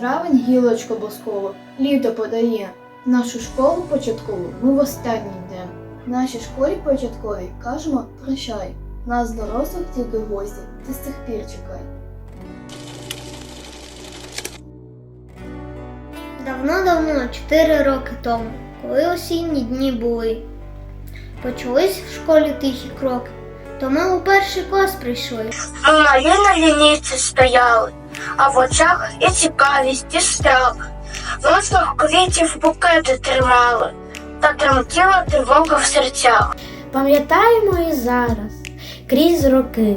Травень гілочко босково, літо подає. Нашу школу початкову ми в останній. В нашій школі початковій кажемо прощай. Нас дорослих тільки гості, ти з цих пір чекай. Давно-давно, чотири роки тому, коли осінні дні були, почались в школі тихі кроки, то ми у перший клас прийшли. Ми малі на лінійці стояли, а в очах і цікавість, і страх. В носах квітів букети тримали, та тремтіла тривога в серцях. Пам'ятаємо і зараз, крізь роки,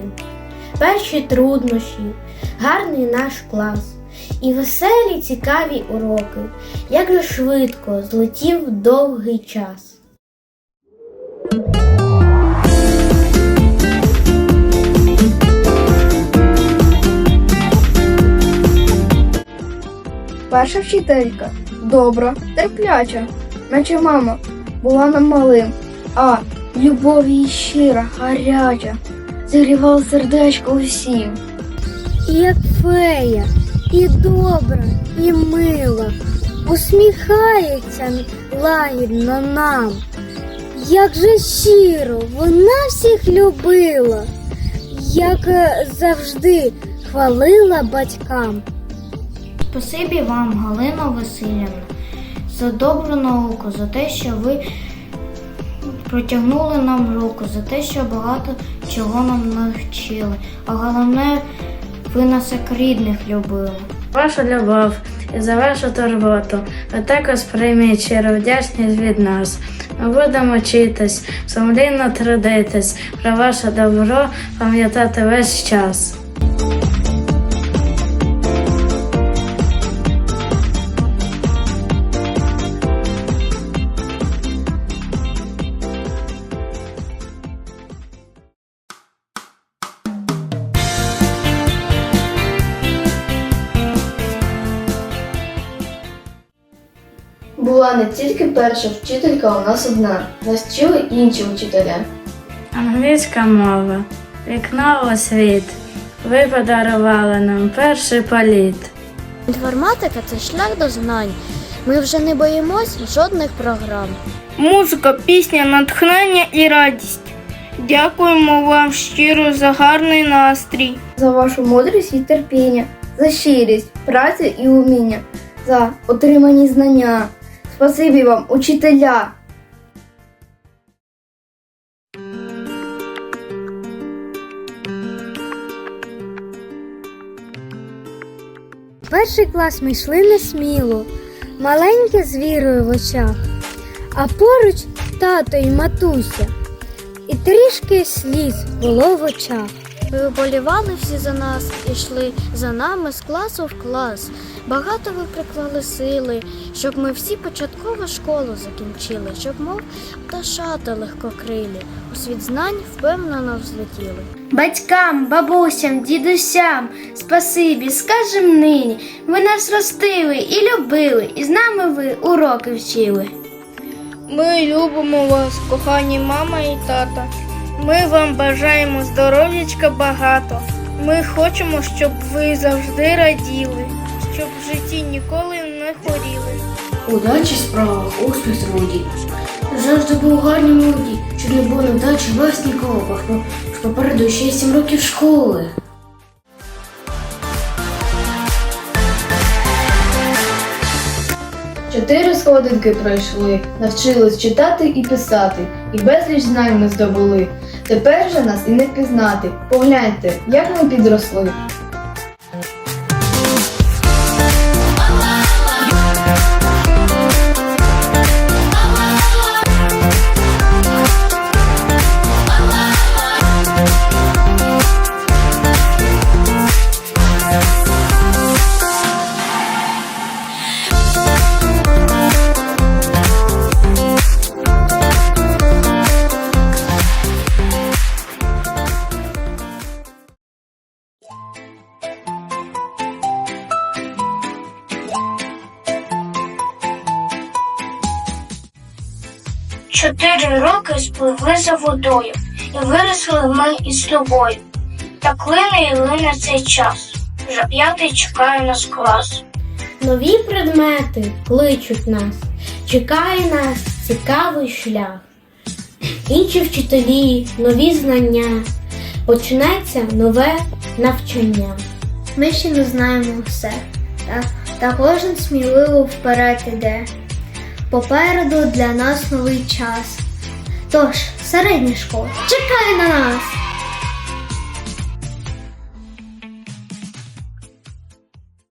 перші труднощі, гарний наш клас і веселі цікаві уроки, як же швидко злетів довгий час. Перша вчителька добра, терпляча, наче мама була нам малим, а любов її щира, гаряча, зігрівала сердечко усім. Як фея, і добра, і мила, усміхається лагідно нам. Як же щиро вона всіх любила, як е, завжди хвалила батькам. Спасибі вам, Галина Васильівна, за добру науку, за те, що ви протягнули нам руку, за те, що багато чого нам навчили. А головне, ви нас як рідних любили. Вашу любов і за вашу турботу, а також прийміть щиру вдячність від нас. Ми будемо вчитись, сумлінно трудитись, про ваше добро пам'ятати весь час. Була не тільки перша вчителька у нас одна, нас вчили інші вчителя. Англійська мова, вікно у світ. Ви подарували нам перший політ. Інформатика це шлях до знань. Ми вже не боїмось жодних програм. Музика, пісня, натхнення і радість. Дякуємо вам щиро за гарний настрій. За вашу мудрість і терпіння, за щирість, працю і уміння, за отримані знання. Спасибі вам, учителя! Перший клас ми йшли несміло, маленьке з вірою в очах, а поруч тато і матуся, і трішки сліз було в очах. Ви вболівали всі за нас, ішли за нами з класу в клас. Багато ви приклали сили, щоб ми всі початкову школу закінчили, щоб, мов пташата легкокрилі, у світ знань впевнено взлетіли. Батькам, бабусям, дідусям, спасибі, скажем нині. Ви нас ростили і любили, і з нами ви уроки вчили. Ми любимо вас, кохані мама і тата. Ми вам бажаємо здоров'ячка багато. Ми хочемо, щоб ви завжди раділи, щоб в житті ніколи не хворіли. Удачі в справах, успіх труді. Завжди був гарні молоді, щоб не було невдачі вас нікого, бо хто попереду ще сім років школи. Чотири сходинки пройшли, навчились читати і писати, і безліч знань ми здобули. Тепер же нас і не впізнати. Погляньте, як ми підросли. Чотири роки спливли за водою, і виросли ми із тобою. Так лине і лине цей час. Вже п'ятий чекає нас клас. Нові предмети кличуть нас, чекає нас цікавий шлях. Інші вчителі, нові знання, почнеться нове навчання. Ми ще не знаємо все, та, та кожен сміливо вперед іде. Попереду для нас новий час. Тож, середня школа, чекай на нас!